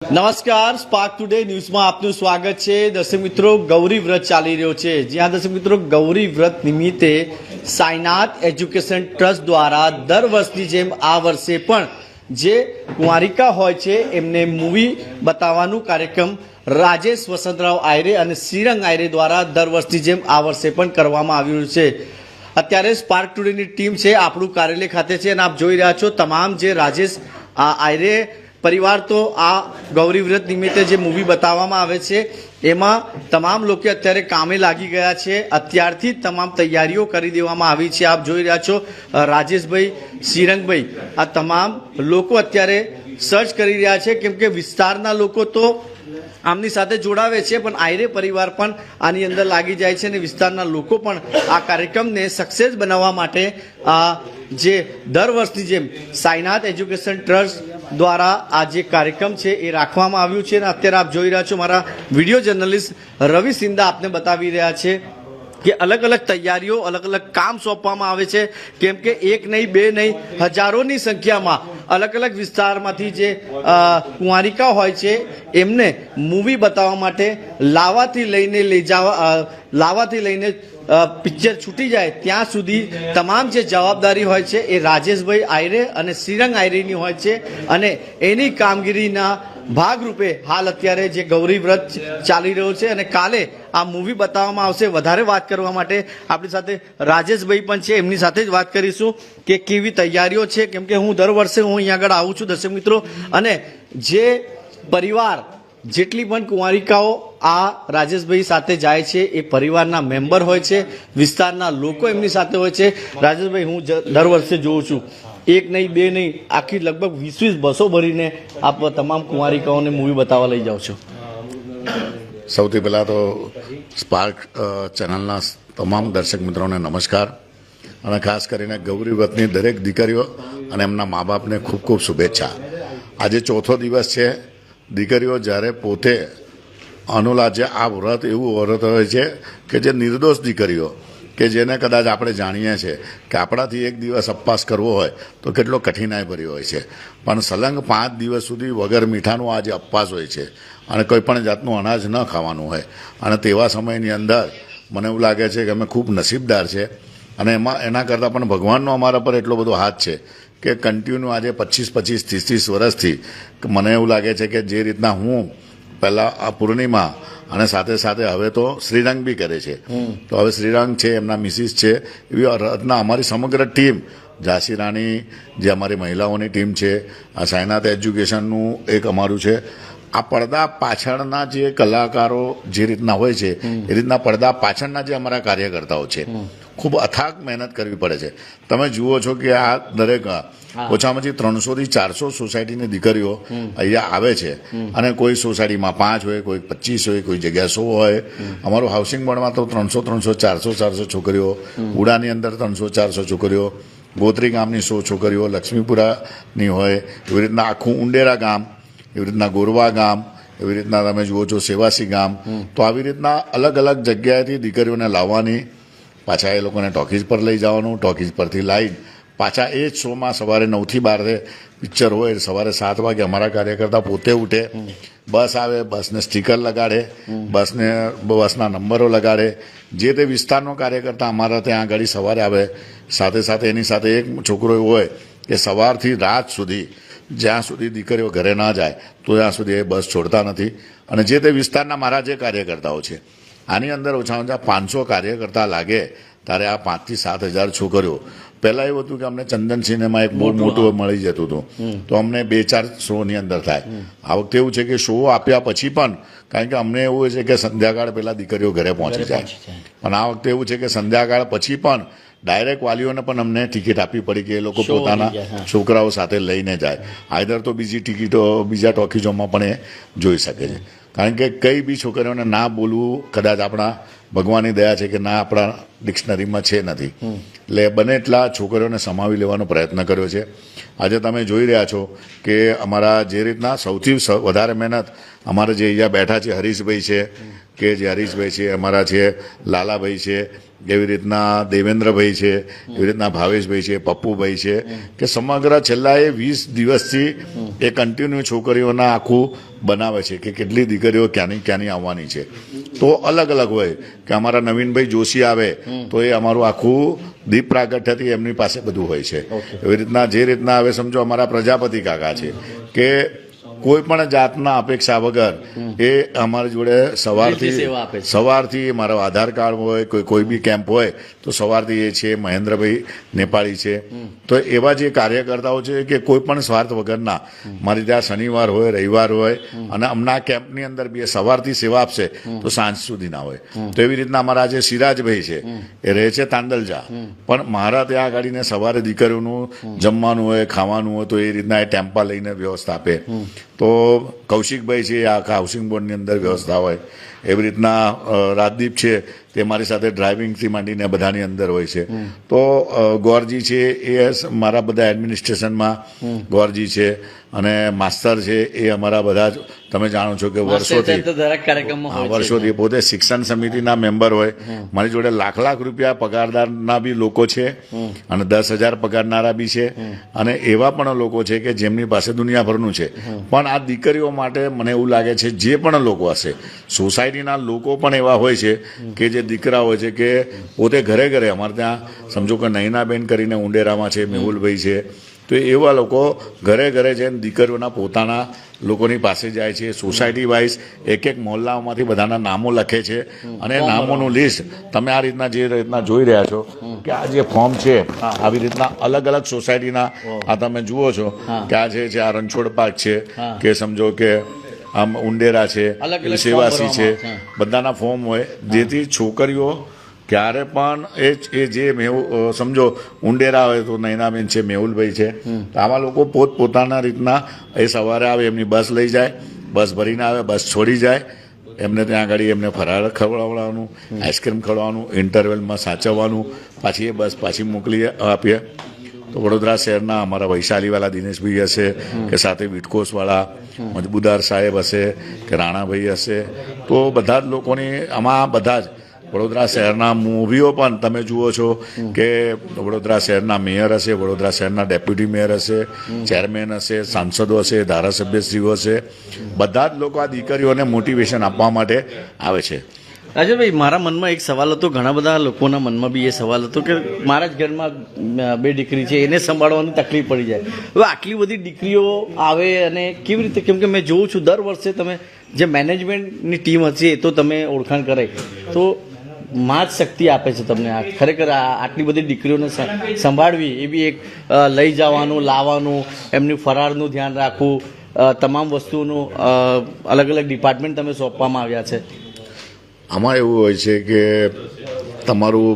નમસ્કાર spark today ન્યૂઝમાં આપનું સ્વાગત છે. દર્શક મિત્રો, ગૌરી વ્રત ચાલી રહ્યો છે. જ્યાં દર્શક મિત્રો, ગૌરી વ્રત નિમિત્તે સાયનાથ એજ્યુકેશન ટ્રસ્ટ દ્વારા દર વર્ષની જેમ આ વર્ષે પણ જે કુંવારિકા હોય છે, એમને મૂવી બતાવવાનું કાર્યક્રમ રાજેશ વસંતરાવ આયરે અને શ્રીરંગ આયરે દ્વારા દર વર્ષની જેમ આ વર્ષે પણ કરવામાં આવ્યું છે. અત્યારે સ્પાર્ક ટુડેની ટીમ છે, આપણું કાર્યાલય ખાતે છે અને આપ જોઈ રહ્યા છો, તમામ જે રાજેશ આયરે પરિવાર તો આ ગૌરી વ્રત નિમિત્તે જે મૂવી બતાવવામાં આવે છે, એમાં તમામ લોકો અત્યારે કામે લાગી ગયા છે. અત્યારથી તમામ તૈયારીઓ કરી દેવામાં આવી છે. આપ જોઈ રહ્યા છો રાજેશભાઈ, શ્રીરંગભાઈ, આ તમામ લોકો અત્યારે સર્ચ કરી રહ્યા છે. કેમ કે વિસ્તારના લોકો તો આમની સાથે જોડાવે છે, પણ આયરે પરિવાર પણ આની અંદર લાગી જાય છે અને વિસ્તારના લોકો પણ આ કાર્યક્રમને સક્સેસ બનાવવા માટે જે દર વર્ષની જેમ સાયનાથ એજ્યુકેશન ટ્રસ્ટ દ્વારા આ જે કાર્યક્રમ છે એ રાખવામાં આવ્યું છે અને અત્યારે આપ જોઈ રહ્યા છો મારા વીડિયો જર્નલિસ્ટ રવિ સિંધા આપને બતાવી રહ્યા છે. કે અલગ અલગ તૈયારીઓ, અલગ અલગ કામ સોંપવામાં આવે છે. કેમ કે એક નહીં, બે નહીં, હજારોની સંખ્યામાં અલગ અલગ વિસ્તારમાંથી જે કુંવારિકા હોય છે, એમને મૂવી બતાવવા માટે લાવાથી લઈને લઈ જવા લાવાથી લઈને પિક્ચર છૂટી જાય ત્યાં સુધી તમામ જે જવાબદારી હોય છે એ રાજેશભાઈ આયરે અને શ્રીરંગ આયરેની હોય છે. અને એની કામગીરીના ભાગરૂપે હાલ અત્યારે જે ગૌરી વ્રત ચાલી રહ્યો છે અને કાલે આ મૂવી બતાવવામાં આવશે. વધારે વાત કરવા માટે આપણી સાથે રાજેશભાઈ પણ છે. એમની સાથે જ વાત કરીશું કે કેવી તૈયારીઓ છે. કેમ કે હું દર વર્ષે હું અહીંયા આગળ આવું છું દર્શક મિત્રો. અને જે પરિવાર, જેટલી પણ કુંવારિકાઓ આ રાજેશભાઈ સાથે જાય છે, એ પરિવારના મેમ્બર હોય છે, વિસ્તારના લોકો એમની સાથે હોય છે. રાજેશભાઈ, હું દર વર્ષે જોઉં છું. એક નહીં, બે નહીં, આખી લગભગ વીસ વીસ બસો ભરીને આપ તમામ કુંવારિકાઓને મૂવી બતાવવા લઈ જાઓ છો. સૌથી પહેલાં તો સ્પાર્ક ચેનલના તમામ દર્શક મિત્રોને નમસ્કાર અને ખાસ કરીને ગૌરી વ્રતની દરેક દીકરીઓ અને એમના મા બાપને ખૂબ ખૂબ શુભેચ્છા. આજે ચોથો દિવસ છે. દીકરીઓ જ્યારે પોતે અનુલા જે આ વ્રત, એવું વ્રત હોય છે કે જે નિર્દોષ દીકરીઓ કે જેને કદાચ આપણે જાણીએ છીએ કે આપણાથી એક દિવસ અપવાસ કરવો હોય તો કેટલો કઠિનાઈ ભર્યો હોય છે. પણ સલંગ પાંચ દિવસ સુધી વગર મીઠાનું આજે જે અપવાસ હોય છે અને કોઈ પણ જાતનું અનાજ ન ખાવાનું હોય. અને તેવા સમયની અંદર મને એવું લાગે છે કે અમે ખૂબ નસીબદાર છે અને એમાં એના કરતાં પણ ભગવાનનો અમારા પર એટલો બધો હાથ છે કે કન્ટિન્યુ આજે પચીસ પચીસ ત્રીસ ત્રીસ વર્ષથી મને એવું લાગે છે કે જે રીતના હું પહેલાં આ પૂર્ણિમા અને સાથે સાથે હવે તો શ્રીરંગ બી કરે છે. તો હવે શ્રીરંગ છે એમના મિસિસ છે એવી રત્ના અમારી સમગ્ર ટીમ ઝાંસી રાણી જે અમારી મહિલાઓની ટીમ છે આ સાયનાથ એજ્યુકેશનનું એક અમારું છે. આ પડદા પાછળના જે કલાકારો જે રીતના હોય છે એ રીતના પડદા પાછળના જે અમારા કાર્યકર્તાઓ છે. ખૂબ અથાગ મહેનત કરવી પડે છે. તમે જુઓ છો કે આ દરેક ઓછામાં ઓછી ત્રણસો થી ચારસો સોસાયટીની દીકરીઓ અહીંયા આવે છે. અને કોઈ સોસાયટીમાં પાંચ હોય કોઈ પચીસ હોય કોઈ જગ્યા સો હોય. અમારું હાઉસિંગ બોર્ડમાં તો ત્રણસો ત્રણસો ચારસો ચારસો છોકરીઓ ઉડાની અંદર ત્રણસો ચારસો છોકરીઓ ગોત્રી ગામની સો છોકરીઓ લક્ષ્મીપુરાની હોય એવી રીતના આખું ઉંડેરા ગામ એવી રીતના ગોરવા ગામ એવી રીતના તમે જુઓ છો સેવાસી ગામ. તો આવી રીતના અલગ અલગ જગ્યાએથી દીકરીઓને લાવવાની પાછા એ લોકોને ટોકીઝ પર લઈ જવાનું, ટોકીઝ પરથી લાઈન. પાછા એ જ શોમાં સવારે નવથી બારે પિક્ચર હોય, સવારે સાત વાગે અમારા કાર્યકર્તા પોતે ઉઠે. બસ આવે, બસને સ્ટીકર લગાડે, બસને, બસના નંબરો લગાડે. જે તે વિસ્તારનો કાર્યકર્તા અમારા ત્યાં આગળ સવારે આવે. સાથે સાથે એની સાથે એક છોકરો એવો હોય કે સવારથી રાત સુધી જ્યાં સુધી દીકરીઓ ઘરે ના જાય, તો ત્યાં સુધી એ બસ છોડતા નથી. અને જે તે વિસ્તારના મારા જે કાર્યકર્તાઓ છે આની અંદર ઓછામાં ઓછા પાંચસો કાર્યકર્તા લાગે ત્યારે આ પાંચથી સાત હજાર છોકરીઓ. પહેલાં એવું હતું કે અમને ચંદન સિનેમા એક બહુ મોટું મળી જતું હતું. તો અમને બે ચાર શોની અંદર થાય. આ વખતે એવું છે કે શો આપ્યા પછી પણ કારણ કે અમને એવું છે કે સંધ્યાકાળ પહેલાં દીકરીઓ ઘરે પહોંચી જાય. પણ આ વખતે એવું છે કે સંધ્યાકાળ પછી પણ ડાયરેક્ટ વાલીઓને પણ અમને ટિકિટ આપવી પડી કે એ લોકો પોતાના. છોકરાઓ સાથે લઈને જાય. આઈધર તો બીજી ટિકિટો બીજા ટોકીઝોમાં પણ એ જોઈ શકે છે. કારણ કે કઈ બી છોકરીઓને ના બોલવું કદાચ આપણા ભગવાનની દયા છે કે ના આપણા ડિક્શનરીમાં છે નથી. એટલે બને એટલા છોકરીઓને સમાવી લેવાનો પ્રયત્ન કર્યો છે. આજે તમે જોઈ રહ્યા છો કે અમારા જે રીતના સૌથી સ- વધારે મહેનત અમારા જે અહીંયા બેઠા છે હરીશભાઈ છે કે જે હરીશભાઈ છે અમારા છે લાલાભાઈ છે એવી રીતના દેવેન્દ્રભાઈ છે એવી રીતના ભાવેશભાઈ છે પપ્પુભાઈ છે કે સમગ્ર છેલ્લા એ વીસ દિવસથી એ કન્ટિન્યુ છોકરીઓના આખું બનાવે છે કે કેટલી દીકરીઓ ક્યાંની ક્યાંની આવવાની છે. તો અલગ અલગ હોય કે અમારા નવીનભાઈ જોશી આવે તો એ અમારું આખું દીપ પ્રાગટ્યથી એમની પાસે બધું હોય છે. એવી રીતના જે રીતના હવે સમજો અમારા પ્રજાપતિ કાકા છે કે કોઈ પણ જાતના અપેક્ષા વગર એ અમારી જોડે સવારથી. સવારથી મારો આધાર કાર્ડ હોય કોઈ કોઈ બી કેમ્પ હોય તો સવારથી એ છે મહેન્દ્રભાઈ નેપાળી છે. તો એવા જે કાર્યકર્તાઓ છે કે કોઈ પણ સ્વાર્થ વગરના મારી ત્યાં શનિવાર હોય રવિવાર હોય અને હમણાં કેમ્પની અંદર બી સવારથી સેવા આપશે તો સાંજ સુધીના હોય. તો એવી રીતના અમારા જે સિરાજભાઈ છે એ રહે છે તાંડલજા. પણ મારા ત્યાં આગાડીને સવારે દીકરીઓનું જમવાનું હોય ખાવાનું હોય તો એ રીતના એ ટેમ્પા લઈને વ્યવસ્થા આપે. તો કૌશિકભાઈ છે આખા હાઉસિંગ બોર્ડની અંદર વ્યવસ્થા હોય. એવી રીતના રાજદીપ છે તે મારી સાથે ડ્રાઇવિંગથી માંડીને બધાની અંદર હોય છે. તો ગોરજી છે એ મારા બધા એડમિનિસ્ટ્રેશનમાં ગોરજી છે. અને માસ્તર છે એ અમારા બધા જ તમે જાણો છો કે વર્ષોથી વર્ષોથી પોતે શિક્ષણ સમિતિના મેમ્બર હોય. મારી જોડે લાખ લાખ રૂપિયા પગારદારના બી લોકો છે અને દસ હજાર પગારનારા બી છે. અને એવા પણ લોકો છે કે જેમની પાસે દુનિયાભરનું છે. પણ આ દીકરીઓ માટે મને એવું લાગે છે જે પણ લોકો હશે સોસાયટીના લોકો પણ એવા હોય છે કે જે દીકરા હોય છે કે પોતે ઘરે ઘરે અમારે ત્યાં સમજો કે નયનાબેન કરીને ઉંડેરામાં છે મેહુલભાઈ છે તો એવા લોકો ઘરે ઘરે જઈને દીકરીઓના પોતાના લોકોની પાસે જાય છે. સોસાયટી વાઇઝ એક એક મોહલ્લાઓમાંથી બધાના નામો લખે છે. અને નામોનું લિસ્ટ તમે આ રીતના જે રીતના જોઈ રહ્યા છો કે આ જે ફોર્મ છે આવી રીતના અલગ અલગ સોસાયટીના આ તમે જુઓ છો કે આ જે છે આ રણછોડ પાર્ક છે કે સમજો કે આમ ઉંડેરા છે સેવાસી છે બધાના ફોર્મ હોય. જેથી છોકરીઓ ક્યારે પણ એ એ જે મેહુ સમજો, ઉંડેરા હોય તો નૈનાબેન છે, મેહુલભાઈ છે આવા લોકો પોત પોતાના રીતના એ સવારે આવે, એમની બસ લઈ જાય, બસ ભરીને આવે, બસ છોડી જાય, એમને ત્યાં આગળ એમને ફરાળ ખવડાવવાનું, આઈસ્ક્રીમ ખવડાવવાનું, ઇન્ટરવેલમાં સાચવવાનું, પાછી એ બસ પાછી મોકલી આપીએ. તો વડોદરા શહેરના અમારા વૈશાલીવાલા દિનેશભાઈ હશે, કે સાથે વિટકોસવાળા, મજબૂદાર સાહેબ હશે, કે રાણાભાઈ હશે, તો બધા જ લોકોની, આમાં બધા જ વડોદરા શહેરના મૂવીઓ પણ તમે જુઓ છો કે વડોદરા શહેરના મેયર હશે, વડોદરા શહેરના ડેપ્યુટી મેયર હશે, ચેરમેન હશે, સાંસદો હશે, ધારાસભ્યશ્રીઓ હશે. બધા જ લોકો આ દીકરીઓને મોટિવેશન આપવા માટે આવે છે. રાજનભાઈ મારા મનમાં એક સવાલ હતો. ઘણા બધા લોકોના મનમાં બી એ સવાલ હતો કે મારા જ ઘરમાં બે દીકરી છે, એને સંભાળવાની તકલીફ પડી જાય. હવે આટલી બધી દીકરીઓ આવે અને કેવી રીતે, કેમ કે મેં જોઉં છું, દર વર્ષે તમે જે મેનેજમેન્ટની ટીમ હશે એ તો તમે ઓળખાણ કરાય. તો માં જ શક્તિ આપે છે તમને આ ખરેખર આટલી બધી દીકરીઓને સંભાળવી એ બી એક લઈ જવાનું, લાવવાનું, એમની ફરારનું ધ્યાન રાખવું તમામ વસ્તુઓનું અલગ અલગ ડિપાર્ટમેન્ટ તમે સોંપવામાં આવ્યા છે. આમાં એવું હોય છે કે તમારું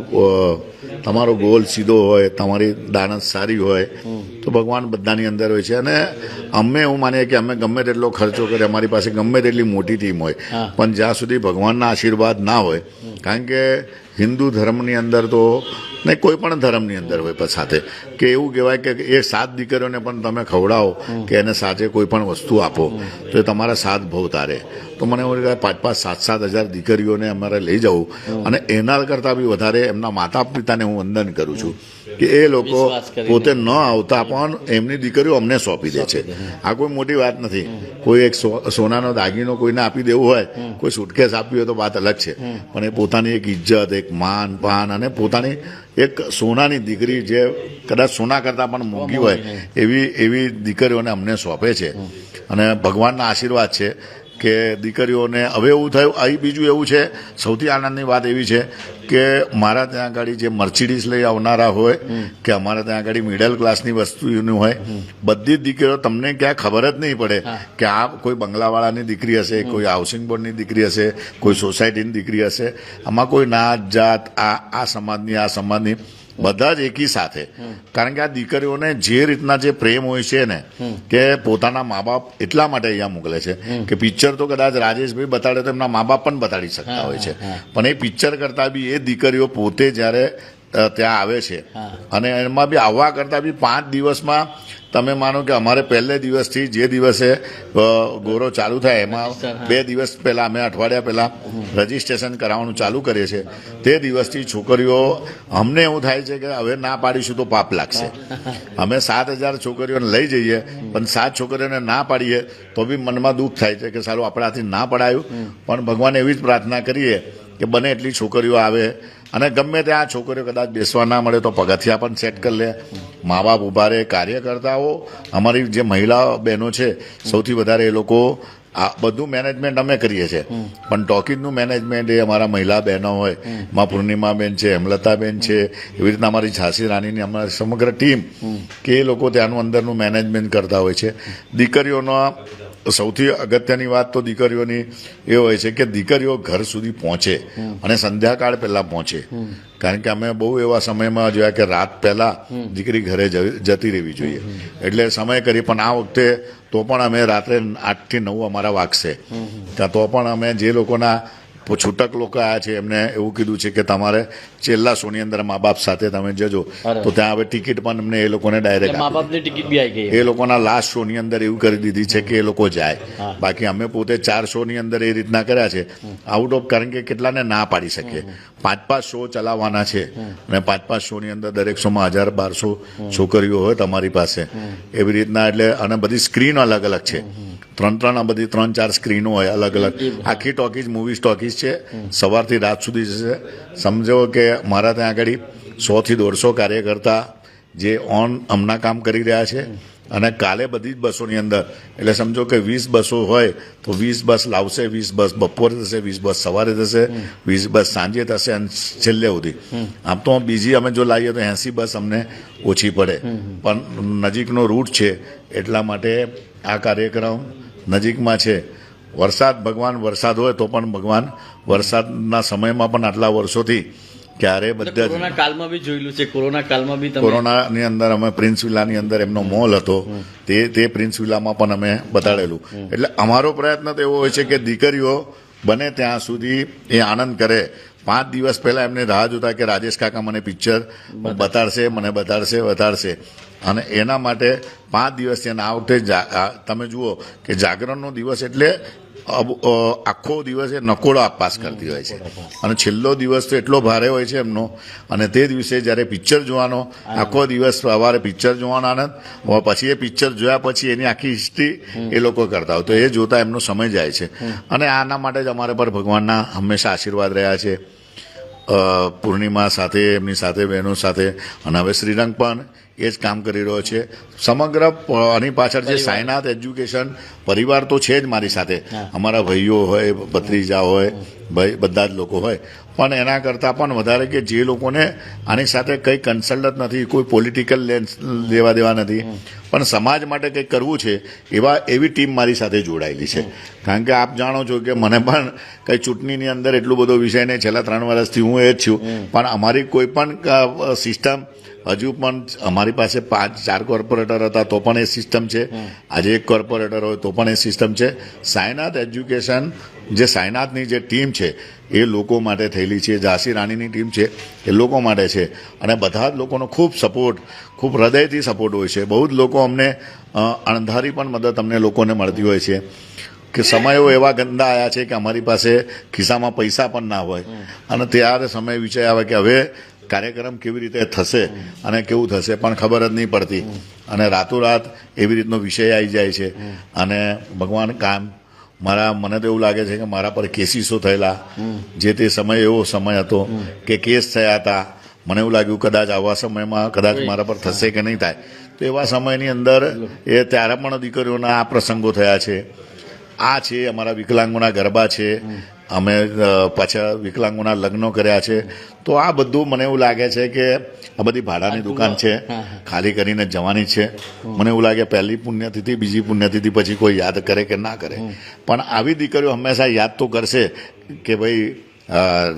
તમારો ગોલ સીધો હોય તમારી દાનત સારી હોય તો ભગવાન બધાની અંદર હોય છે. અને અમે એવું માનીએ કે અમે ગમે તેટલો ખર્ચો કરીએ અમારી પાસે ગમે તેટલી મોટી ટીમ હોય. પણ જ્યાં સુધી ભગવાનના આશીર્વાદ ના હોય કારણ કે હિન્દુ ધર્મની અંદર તો ને કોઈ પણ ધર્મની અંદર હોય પણ સાથે. કે એવું કહેવાય કે એ સાત દીકરીઓને પણ તમે ખવડાવો કે એને સાથે કોઈ પણ વસ્તુ આપો તો એ તમારા સાત ભવ તારે. તો મને એવું કહેવાય પાંચ પાંચ સાત સાત હજાર દીકરીઓને અમારે લઈ જવું અને એના કરતાં બી વધારે એમના માતા પિતાને હું વંદન કરું છું. કે એ લોકો પોતે ન આવતા પણ એમની દીકરીઓ અમને સોંપી દે છે. આ કોઈ મોટી વાત નથી. કોઈ એક સોનાનો દાગીનો કોઈને આપી દેવું હોય કોઈ સુટકેસ આપવી હોય તો વાત અલગ છે. પણ એ પોતાની એક ઇજ્જત એક માન પાન અને પોતાની એક સોનાની દીકરી જે કદાચ સોના કરતાં પણ મોંઘી હોય એવી એવી દીકરીઓને અમને સોંપે છે. અને ભગવાનના આશીર્વાદ છે. કે દીકરીઓને હવે એવું થયું અહીં બીજું એવું છે સૌથી આનંદની વાત એવી છે કે મારા ત્યાં આગળ જે મર્સિડીઝ લઈ આવનારા હોય કે અમારા ત્યાં આગળ મિડલ ક્લાસની વસ્તુનું હોય બધી જ દીકરીઓ તમને ક્યાં ખબર જ નહીં પડે કે આ કોઈ બંગલાવાળાની દીકરી હશે કોઈ હાઉસિંગ બોર્ડની દીકરી હશે કોઈ સોસાયટીની દીકરી હશે. આમાં કોઈ નાત જાત આ આ સમાજની આ સમાજની બધા જ એકી સાથે. કારણ કે આ દીકરીઓને જે રીતના જે પ્રેમ હોય છે ને કે પોતાના મા બાપ એટલા માટે અહીંયા મોકલે છે કે પિક્ચર તો કદાચ રાજેશભાઈ બતાડે તો એમના મા બાપ પણ બતાડી શકતા હોય છે. પણ એ પિક્ચર કરતાં બી એ દીકરીઓ પોતે જ્યારે ત્યાં આવે છે. અને એમાં બી આવવા કરતાં બી પાંચ દિવસમાં તમે માનો કે અમારે પહેલે દિવસથી જે દિવસે ગોરો ચાલુ થાય એમાં બે દિવસ પહેલા અમે અઠવાડિયા પહેલા રજીસ્ટ્રેશન કરાવવાનું ચાલુ કરીએ છીએ. તે દિવસથી છોકરીઓ અમને એવું થાય છે કે હવે ના પાડીશું તો પાપ લાગશે. અમે સાત હજાર છોકરીઓને લઈ જઈએ પણ સાત છોકરીઓને ના પાડીએ તો બી મનમાં દુઃખ થાય છે કે સારું આપણાથી ના પડાયું. પણ ભગવાન એવી જ પ્રાર્થના કરીએ કે બને એટલી છોકરીઓ આવે અને ગમે ત્યાં છોકરીઓ કદાચ બેસવા ના મળે તો પગથિયા પણ સેટ કરી લે. મા બાપ ઊભા રહે કાર્યકર્તાઓ અમારી જે મહિલા બહેનો છે સૌથી વધારે એ લોકો આ બધું મેનેજમેન્ટ અમે કરીએ છીએ. પણ ટોકીજનું મેનેજમેન્ટ એ અમારા મહિલા બહેનો હોયમાં પૂર્ણિમાબેન છે હેમલતાબેન છે એવી રીતના અમારી ઝાંસી રાણીની અમારી સમગ્ર ટીમ કે એ લોકો ત્યાંનું અંદરનું મેનેજમેન્ટ કરતા હોય છે. દીકરીઓનો સૌથી અગત્યની વાત તો દીકરીઓની એ હોય છે કે દીકરીઓ ઘર સુધી પહોંચે અને સંધ્યાકાળ પહેલાં પહોંચે. કારણ કે અમે બહુ એવા સમયમાં જોયા કે રાત પહેલાં દીકરી ઘરે જતી રહેવી જોઈએ. એટલે સમય કરી પણ આ વખતે તો પણ અમે રાત્રે આઠથી નવ અમારા વાગશે. ત્યાં તો પણ અમે જે લોકોના છૂટક લોકો આયા છે એમને એવું કીધું છે કે તમારે છેલ્લા શોની અંદર મા બાપ સાથે તમે જજો. તો ત્યાં હવે ટિકિટ પણ અમને એ લોકોને ડાયરેક્ટ મા બાપની ટિકિટ બી આવી ગઈ. એ લોકોના લાસ્ટ શોની અંદર એવું કરી દીધી છે કે એ લોકો જાય. બાકી અમે પોતે ચાર શો ની અંદર એ રીતના કર્યા છે. આઉટ ઓફ કારણ કે કેટલાને ના પાડી શકીએ. પાંચ પાંચ શો ચલાવવાના છે. અને પાંચ પાંચ શોની અંદર દરેક શોમાં હજાર બારસો છોકરીઓ હોય તમારી પાસે. એવી રીતના એટલે અને બધી સ્ક્રીન અલગ અલગ છે ત્રણ ત્રણ આ બધી ત્રણ ચાર સ્ક્રીનો હોય અલગ અલગ આખી ટોકીઝ મૂવીઝ ટોકીઝ છે. સવારથી રાત સુધી જશે. સમજો કે મારા ત્યાં આગળ સોથી દોઢસો કાર્યકર્તા જે ઓન હમણાં કામ કરી રહ્યા છે. અને કાલે બધી જ બસોની અંદર, એટલે સમજો કે વીસ બસો હોય તો વીસ બસ લાવશે, વીસ બસ બપોરે થશે, વીસ બસ સવારે થશે, વીસ બસ સાંજે થશે અને છેલ્લે સુધી. આમ તો બીજી અમે જો લાવીએ તો એંસી બસ અમને ઓછી પડે. પણ નજીકનો રૂટ છે એટલા માટે આ કાર્યક્રમ નજીકમાં છે. વરસાદ, ભગવાન વરસાદ હોય તો પણ ભગવાન વરસાદના સમયમાં પણ આટલા વર્ષોથી ક્યારે બધા કોરોના કાળમાં બી જોયેલું છે. કોરોના કાળમાં બી કોરોનાની અંદર અમે પ્રિન્સ વિલાની અંદર એમનો મોલ હતો. તે તે પ્રિન્સ વિલામાં પણ અમે બતાડેલું. એટલે અમારો પ્રયત્ન તો એવો હોય છે કે દીકરીઓ બને ત્યાં સુધી એ આનંદ કરે. પાંચ દિવસ પહેલા એમને રાહ જોતા કે રાજેશ કાકા મને પિક્ચર બતાડશે. મને બતાડશે બતાડશે. અને એના માટે પાંચ દિવસ છે અને આ વખતે જા- તમે જુઓ કે જાગરણનો દિવસ એટલે આખો દિવસ એ નકોડો આપપાસ કરતી હોય છે. અને છેલ્લો દિવસ તો એટલો ભારે હોય છે એમનો. અને તે દિવસે જ્યારે પિક્ચર જોવાનો આખો દિવસ સવારે પિક્ચર જોવાનો આનંદ પછી એ પિક્ચર જોયા પછી એની આખી હિસ્ટ્રી એ લોકો કરતા હોય. તો એ જોતા એમનો સમય જાય છે. અને આના માટે જ અમારે પર ભગવાનના હંમેશા આશીર્વાદ રહ્યા છે. પૂર્ણિમા સાથે એમની સાથે બહેનો સાથે અને હવે શ્રીરંગ પણ એ જ કામ કરી રહ્યો છે. સમગ્ર આની પાછળ જે સાયનાથ એજ્યુકેશન પરિવાર તો છે જ મારી સાથે. અમારા ભાઈઓ હોય ભત્રીજા હોય ભાઈ બધા જ લોકો હોય. પણ એના કરતાં પણ વધારે કે જે લોકોને આની સાથે કંઈ કન્સલ્ટ નથી કોઈ પોલિટિકલ લેન્સ લેવા દેવા નથી. પણ સમાજ માટે કંઈક કરવું છે એવા એવી ટીમ મારી સાથે જોડાયેલી છે. કારણ કે આપ જાણો છો કે મને પણ કંઈ ચૂંટણીની અંદર એટલું બધો વિષય નહીં છેલ્લા ત્રણ વર્ષથી હું એ જ છું. પણ અમારી કોઈ પણ સિસ્ટમ હજુ પણ અમારી પાસે પાંચ ચાર કોર્પોરેટર હતા તો પણ એ સિસ્ટમ છે. આજે એક કોર્પોરેટર હોય તો પણ એ સિસ્ટમ છે. સાયનાથ એજ્યુકેશન જે સાયનાથની જે ટીમ છે એ લોકો માટે થયેલી છે ઝાંસી રાણીની ટીમ છે એ લોકો માટે છે. અને બધા જ લોકોનો ખૂબ સપોર્ટ ખૂબ હૃદયથી સપોર્ટ હોય છે. બહુ જ લોકો અમને અણધારી પણ મદદ અમને લોકોને મળતી હોય છે. કે સમયો એવા ગંદા આવ્યા છે કે અમારી પાસે ખિસ્સામાં પૈસા પણ ના હોય. અને ત્યારે સમય વિષય આવે કે હવે કાર્યક્રમ કેવી રીતે થશે અને કેવું થશે પણ ખબર જ નહીં પડતી. અને રાતોરાત એવી રીતનો વિષય આવી જાય છે. અને ભગવાન કામ મારા મને તો એવું લાગે છે કે મારા પર કેસીસો થયેલા. જે તે સમય એવો સમય હતો કે કેસ થયા હતા. મને એવું લાગ્યું કદાચ આવા સમયમાં કદાચ મારા પર થશે કે નહીં થાય. તો એવા સમયની અંદર એ ત્યારે પણ દીકરીઓના આ પ્રસંગો થયા છે. આ છે અમારા વિકલાંગોના ગરબા છે. અમે પાછા વિકલાંગોના લગ્નો કર્યા છે. તો આ બધું મને એવું લાગે છે કે આ બધી ભાડાની દુકાન છે ખાલી કરીને જવાની છે. મને એવું લાગે પહેલી પુણ્યતિથિ બીજી પુણ્યતિથિ પછી કોઈ યાદ કરે કે ના કરે. પણ આવી દીકરીઓ હંમેશા યાદ તો કરશે કે ભાઈ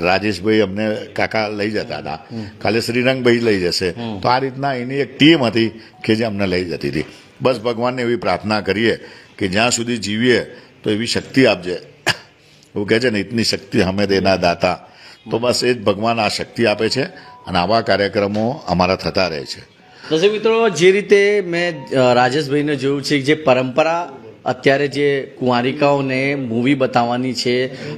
રાજેશભાઈ અમને કાકા લઈ જતા હતા. કાલે શ્રીરંગભાઈ લઈ જશે. તો આ રીતના એની એક ટીમ હતી કે જે અમને લઈ જતી હતી. બસ ભગવાનને એવી પ્રાર્થના કરીએ કે જ્યાં સુધી જીવીએ તો એવી શક્તિ આપજે. એવું કહે છે ને, ઇતની શક્તિ હમે દેના દાતા. તો બસ એ જ ભગવાન આ શક્તિ આપે છે અને આવા કાર્યક્રમો અમારા થતા રહે છે. દર્શક મિત્રો, જે રીતે મેં રાજેશભાઈને જોયું છે, જે પરંપરા અત્યારે જે કુંવારિકાઓને મૂવી બતાવવાની છે,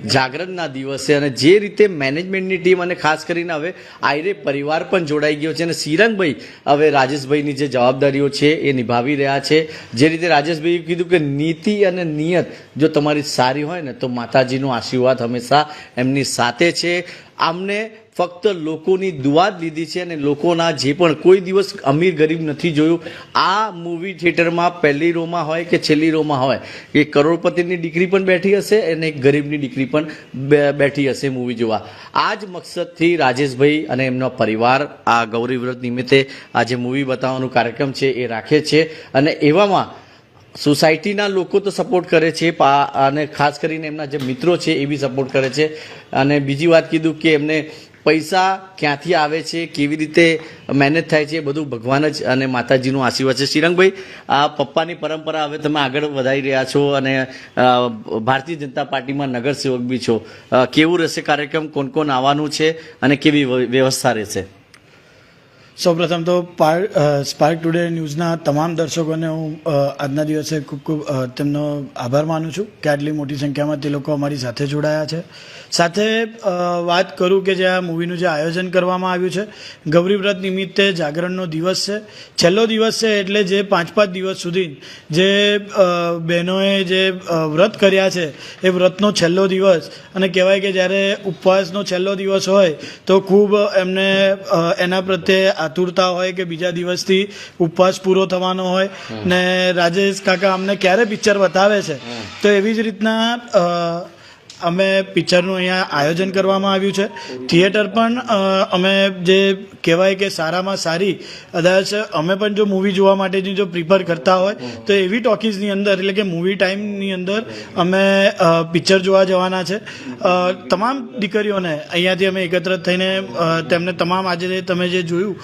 જાગરણના દિવસે અને જે રીતે મેનેજમેન્ટની ટીમ અને ખાસ કરીને હવે આયરે પરિવાર પણ જોડાઈ ગયો છે અને સિરંગભાઈ હવે રાજેશભાઈની જે જવાબદારીઓ છે એ નિભાવી રહ્યા છે. જે રીતે રાજેશભાઈએ કીધું કે નીતિ અને નિયત જો તમારી સારી હોય ને તો માતાજીનો આશીર્વાદ હંમેશા એમની સાથે છે. આમને ફક્ત લોકોની દુઆ જ લીધી છે અને લોકોના જે પણ કોઈ દિવસ અમીર ગરીબ નથી જોયું, આ મૂવી થિયેટરમાં પહેલી રોમાં હોય કે છેલ્લી રોમાં હોય? એ કરોડપતિની દીકરી પણ બેઠી હશે અને એક ગરીબની દીકરી પણ બેઠી હશે મૂવી જોવા? આ જ મકસદથી રાજેશભાઈ અને એમનો પરિવાર આ ગૌરી વ્રત નિમિત્તે જે મૂવી બતાવવાનો કાર્યક્રમ છે એ રાખે છે અને એવામાં સોસાયટીના લોકો તો સપોર્ટ કરે છે અને ખાસ કરીને એમના જે મિત્રો છે એ બી સપોર્ટ કરે છે. અને બીજી વાત કીધું કે એમને પૈસા ક્યાંથી આવે છે, કેવી રીતે મહેનત થાય છે એ બધું ભગવાન જ અને માતાજીનું આશીર્વાદ છે. શ્રીરંગભાઈ, આ પપ્પાની પરંપરા હવે તમે આગળ વધારી રહ્યા છો અને ભારતીય જનતા પાર્ટીમાં નગરસેવક બી છો. કેવું રહેશે કાર્યક્રમ? કોણ કોણ આવવાનું છે અને કેવી વ્યવસ્થા રહેશે? સૌપ્રથમ તો પાર સ્પાર્ક ટુડે ન્યૂઝના તમામ દર્શકોને હું આજના દિવસે ખૂબ ખૂબ તેમનો આભાર માનું છું કે આટલી મોટી સંખ્યામાં તે લોકો અમારી સાથે જોડાયા છે. સાથે વાત કરું કે જે આ મૂવીનું જે આયોજન કરવામાં આવ્યું છે, ગૌરી વ્રત નિમિત્તે જાગરણનો દિવસ છે. છેલ્લો દિવસ છે એટલે જે પાંચ પાંચ દિવસ સુધી જે બહેનોએ જે વ્રત કર્યા છે, એ વ્રતનો છેલ્લો દિવસ. અને કહેવાય કે જ્યારે ઉપવાસનો છેલ્લો દિવસ હોય, તો ખૂબ એમને એના પ્રત્યે આતુરતા હોય કે બીજા દિવસથી ઉપવાસ પૂરો થવાનો હોય ને રાજેશ કાકા અમને ક્યારે પિક્ચર બતાવે છે તો એવી જ રીતના અમે પિક્ચરનું અહીંયા આયોજન કરવામાં આવ્યું છે. થિયેટર પણ અમે જે કહેવાય કે સારામાં સારી, કદાચ અમે પણ જો મૂવી જોવા માટેની જો પ્રિફર કરતા હોય, તો એવી ટોકીઝની અંદર, એટલે કે મૂવી ટાઈમની અંદર અમે પિક્ચર જોવા જવાના છે. તમામ દીકરીઓને અહીંયાથી અમે એકત્ર થઈને તેમને તમામ આજે તમે જે જોયું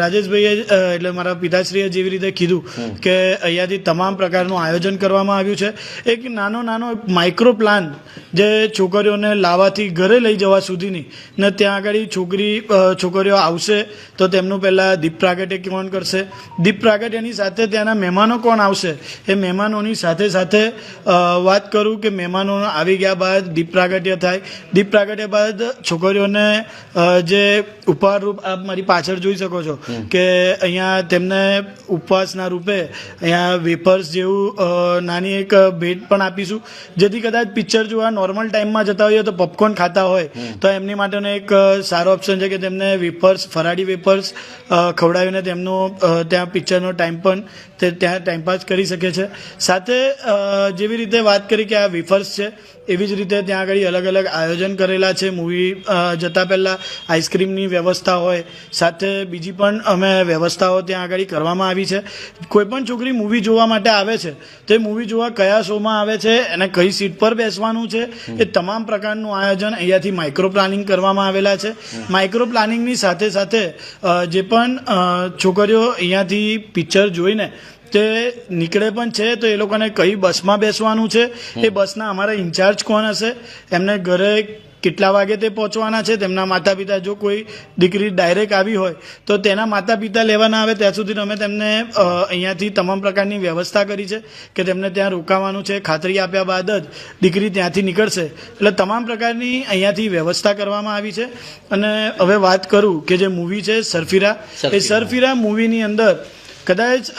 રાજેશભાઈએ એટલે મારા પિતાશ્રીએ જેવી રીતે કીધું કે અહીંયાથી તમામ પ્રકારનું આયોજન કરવામાં આવ્યું છે. એક નાનો નાનો માઇક્રો પ્લાન જે છોકરીઓને લાવવાથી ઘરે લઈ જવા સુધીની ને ત્યાં આગળ છોકરી છોકરીઓ આવશે તો તેમનું પહેલાં દીપ પ્રાગટ્ય કોણ કરશે? દીપ પ્રાગટ્યની સાથે ત્યાંના મહેમાનો કોણ આવશે? એ મહેમાનોની સાથે સાથે વાત કરું કે મહેમાનો આવી ગયા બાદ દીપ પ્રાગટ્ય થાય. દીપ પ્રાગટ્ય બાદ છોકરીઓને જે ઉપહાર રૂપ આપ મારી પાછળ જોઈ શકો છો કે અહીંયા તેમને ઉપવાસના રૂપે અહીંયા વેફર્સ જેવું નાની એક ભેટ પણ આપીશું. જેથી કદાચ પિક્ચર જોવા નોર્મલ ટાઈમમાં જતા હોઈએ તો પોપકોર્ન ખાતા હોય તો એમની માટેનો એક સારો ઓપ્શન છે કે તેમને વેફર્સ ફરાળી વેફર્સ ખવડાવીને તેમનો ત્યાં પિક્ચરનો ટાઈમ પણ તે ત્યાં ટાઈમપાસ કરી શકે છે. સાથે જેવી રીતે વાત કરી કે આ વેફર્સ છે એવી જ રીતે ત્યાં આગળ અલગ અલગ આયોજન કરેલા છે. મૂવી જતાં પહેલાં આઈસ્ક્રીમની વ્યવસ્થા હોય, સાથે બીજી પણ અમે વ્યવસ્થાઓ ત્યાં આગળ કરવામાં આવી છે. કોઈપણ છોકરી મૂવી જોવા માટે આવે છે, તે મૂવી જોવા કયા શોમાં આવે છે, અને કઈ સીટ પર બેસવાનું છે, એ તમામ પ્રકારનું આયોજન અહીંયાથી માઇક્રો પ્લાનિંગ કરવામાં આવેલા છે. માઇક્રો પ્લાનિંગની સાથે સાથે જે પણ છોકરીઓ અહીંયાથી પિક્ચર જોઈને તે નીકળે પણ છે તો એ લોકોને કઈ બસમાં બેસવાનું છે? એ બસના અમારા ઇન્ચાર્જ કોણ હશે? એમને ઘરે કેટલા વાગે તે પહોંચવાના છે? તેમના માતા પિતા જો કોઈ દીકરી ડાયરેક્ટ આવી હોય તો તેના માતા પિતા લેવાના આવે ત્યાં સુધી અમે તેમને અહીંયાથી તમામ પ્રકારની વ્યવસ્થા કરી છે કે તેમને ત્યાં રોકાવાનું છે. ખાતરી આપ્યા બાદ જ દીકરી ત્યાંથી નીકળશે. એટલે તમામ પ્રકારની અહીંયાથી વ્યવસ્થા કરવામાં આવી છે. અને હવે વાત કરું કે જે મૂવી છે સરફીરા. એ સરફીરા. સરફીરા મૂવીની અંદર કદાચ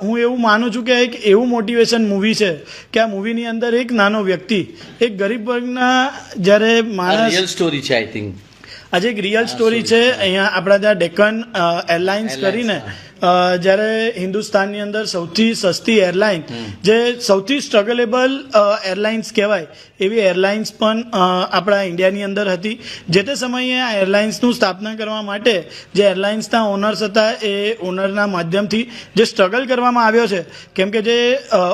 હું એવું માનું છું કે એક એવું મોટિવેશન મૂવી છે કે આ મૂવીની અંદર એક નાનો વ્યક્તિ એક ગરીબ વર્ગના જ્યારે માણસ સ્ટોરી છે આઈ થિંક આજે એક રિયલ સ્ટોરી છે અહીંયા આપણા ત્યાં ડેકન એરલાઇન્સ કરીને જ્યારે હિન્દુસ્તાનની અંદર સૌથી સસ્તી એરલાઇન જે સૌથી સ્ટ્રગલેબલ એરલાઇન્સ કહેવાય એવી એરલાઇન્સ પણ આપણા ઇન્ડિયાની અંદર હતી. જે તે સમયે આ એરલાઇન્સનું સ્થાપના કરવા માટે જે એરલાઇન્સના ઓનર્સ હતા એ ઓનરના માધ્યમથી જે સ્ટ્રગલ કરવામાં આવ્યો છે કેમ કે જે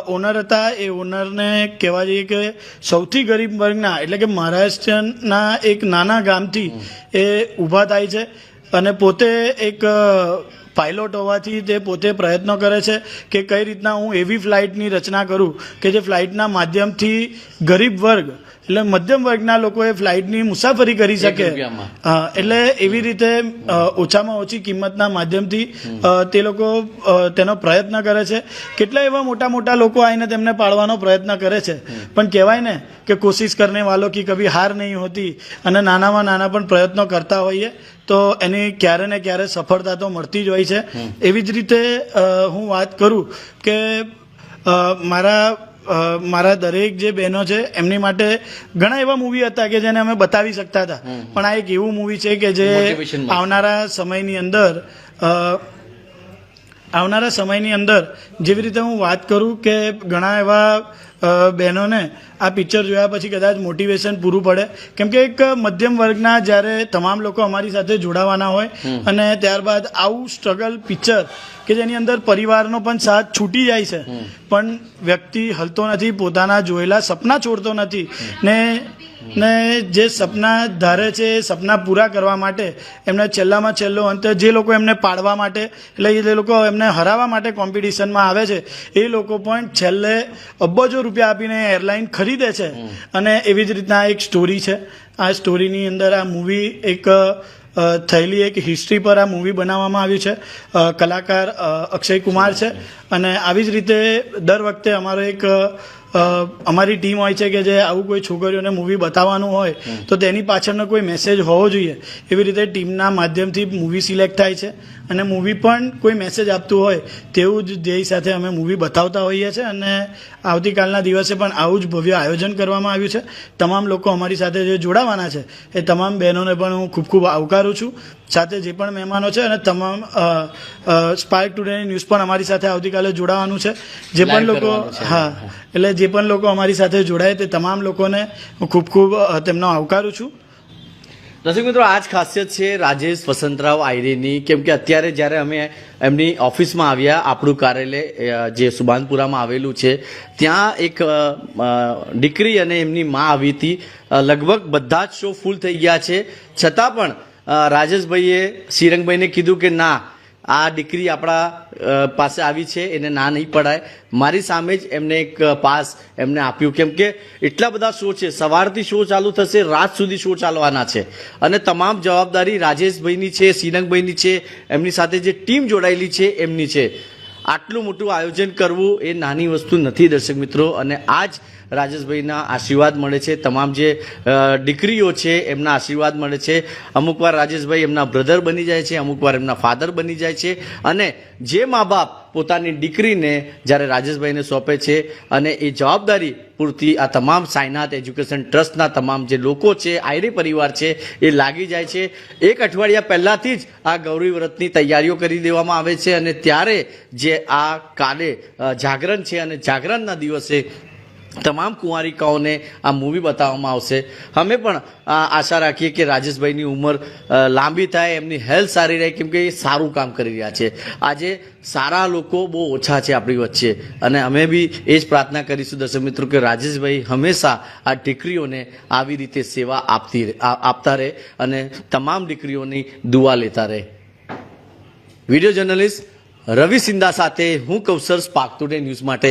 ઓનર હતા એ ઓનરને કહેવા જઈએ કે સૌથી ગરીબ વર્ગના એટલે કે મહારાષ્ટ્રના એક નાના ગામથી એ ઊભા થાય છે. અને પોતે એક પાયલોટ હોવાથી તે પોતે પ્રયત્નો કરે છે કે કઈ રીતના હું એવી ફ્લાઇટની રચના કરું કે જે ફ્લાઇટના માધ્યમથી ગરીબ વર્ગ એટલે મધ્યમ વર્ગના લોકોએ ફ્લાઇટની મુસાફરી કરી શકે. એટલે એવી રીતે ઓછામાં ઓછી કિંમતના માધ્યમથી તે લોકો તેનો પ્રયત્ન કરે છે. કેટલા એવા મોટા મોટા લોકો આવીને તેમને પાડવાનો પ્રયત્ન કરે છે. પણ કહેવાય ને કે કોશિશ કરને વાલો કી કભી હાર નહીં હોતી અને નાનામાં નાના પણ પ્રયત્નો કરતા હોઈએ. તો એની ક્યારે ને ક્યારે સફળતા તો મળતી જ હોય છે. એવી જ રીતે હું વાત કરું કે મારા મારા દરેક જે બહેનો છે એમની માટે ઘણા એવા મૂવી હતા કે જેને અમે બતાવી શકતા હતા. પણ આ એક એવું મૂવી છે કે જે આવનારા સમયની અંદર આવનારા સમયની અંદર જેવી રીતે હું વાત કરું કે ઘણા એવા બહેનોને આ પિક્ચર જોયા પછી કદાચ મોટિવેશન પૂરું પડે. કેમ કે એક મધ્યમ વર્ગના જ્યારે તમામ લોકો અમારી સાથે જોડાવાના હોય અને ત્યારબાદ આવું સ્ટ્રગલ પિક્ચર કે જેની અંદર પરિવારનો પણ સાથ છૂટી જાય છે. પણ વ્યક્તિ હલતો નથી પોતાના જોયેલા સપના છોડતો નથી ને ને જે સપના ધારે છે એ સપના પૂરા કરવા માટે એમને છેલ્લામાં છેલ્લો અંત જે લોકો એમને પાડવા માટે એટલે એ લોકો એમને હરાવવા માટે કોમ્પિટિશનમાં આવે છે એ લોકો પણ છેલ્લે અબજો રૂપિયા આપીને એરલાઇન ખરીદે છે. અને એવી જ રીતના એક સ્ટોરી છે. આ સ્ટોરીની અંદર આ મૂવી એક થયેલી એક હિસ્ટ્રી પર આ મૂવી બનાવવામાં આવ્યું છે. કલાકાર અક્ષય કુમાર છે. અને આવી જ રીતે દર વખતે અમારો એક અમારી ટીમ હોય છે કે જે આવું કોઈ છોકરીઓને મૂવી બતાવવાનું હોય તો તેની પાછળનો કોઈ મેસેજ હોવો જોઈએ. એવી રીતે ટીમના માધ્યમથી મૂવી સિલેક્ટ થાય છે અને મૂવી પણ કોઈ મેસેજ આપતું હોય તેવું જ ધ્યેય સાથે અમે મૂવી બતાવતા હોઈએ છીએ અને આવતીકાલના દિવસે પણ આવું જ ભવ્ય આયોજન કરવામાં આવ્યું છે. તમામ લોકો અમારી સાથે જે જોડાવાના છે એ તમામ બહેનોને પણ હું ખૂબ ખૂબ આવકારું છું. સાથે જે પણ મહેમાનો છે અને તમામ સ્પાર્ક ટુડેની ન્યૂઝ પણ અમારી સાથે આવતીકાલે જોડાવાનું છે. જે પણ લોકો હા એટલે જે પણ લોકો અમારી સાથે જોડાય તે તમામ લોકોને હું ખૂબ ખૂબ તેમનો આવકારું છું. દર્શક મિત્રો, આ જ ખાસિયત છે રાજેશ વસંતરાવ આયરીની. કેમ કે અત્યારે જ્યારે અમે એમની ઓફિસમાં આવ્યા, આપણું કાર્યાલય જે સુભાનપુરામાં આવેલું છે, ત્યાં એક દીકરી અને એમની મા આવી હતી. લગભગ બધા જ શો ફૂલ થઈ ગયા છે. છતાં પણ રાજેશભાઈએ, શ્રીરંગભાઈને કીધું કે ના આ દીકરી આપણા પાસે આવી છે, એને ના નહીં પડાય. મારી સામે જ એમને એક પાસ એમને આપ્યું. કેમ કે એટલા બધા શો છે. સવારથી શો ચાલુ થશે, રાત સુધી શો ચાલવાના છે. અને તમામ જવાબદારી રાજેશભાઈની છે શ્રીરંગભાઈની છે, એમની સાથે જે ટીમ જોડાયેલી છે, એમની છે. આટલું મોટું આયોજન કરવું એ નાની વસ્તુ નથી દર્શક મિત્રો. અને આજ રાજેશભાઈના આશીર્વાદ મળે છે. તમામ જે દીકરીઓ છે, એમના આશીર્વાદ મળે છે. અમુકવાર રાજેશભાઈ એમના બ્રધર બની જાય છે અમુકવાર એમના ફાધર બની જાય છે અને જે મા બાપ પોતાની દીકરીને જ્યારે રાજેશભાઈને સોંપે છે અને એ જવાબદારી પૂરતી આ તમામ સાયનાથ એજ્યુકેશન ટ્રસ્ટના તમામ જે લોકો છે, આયરી પરિવાર છે, એ લાગી જાય છે. એક અઠવાડિયા પહેલાંથી જ આ ગૌરી વ્રતની તૈયારીઓ કરી દેવામાં આવે છે અને ત્યારે જે આ કાલે જાગરણ છે અને જાગરણના દિવસે તમામ કુંવારિકાઓને આ મૂવી બતાવવામાં આવશે. અમે પણ આશા રાખીએ કે રાજેશભાઈની ઉંમર લાંબી થાય, એમની હેલ્થ સારી રહે, કેમ કે એ સારું કામ કરી રહ્યા છે. આજે સારા લોકો બહુ ઓછા છે આપણી વચ્ચે. અને અમે બી એ જ પ્રાર્થના કરીશું દર્શક મિત્રો કે રાજેશભાઈ હંમેશા આ દીકરીઓને આવી રીતે સેવા આપતી આપતા રહે અને તમામ દીકરીઓની દુઆ લેતા રહે. વીડિયો જર્નલિસ્ટ રવિ સિંધા સાથે હું કૌશર સ્પાર્ક ટુડે ન્યૂઝ માટે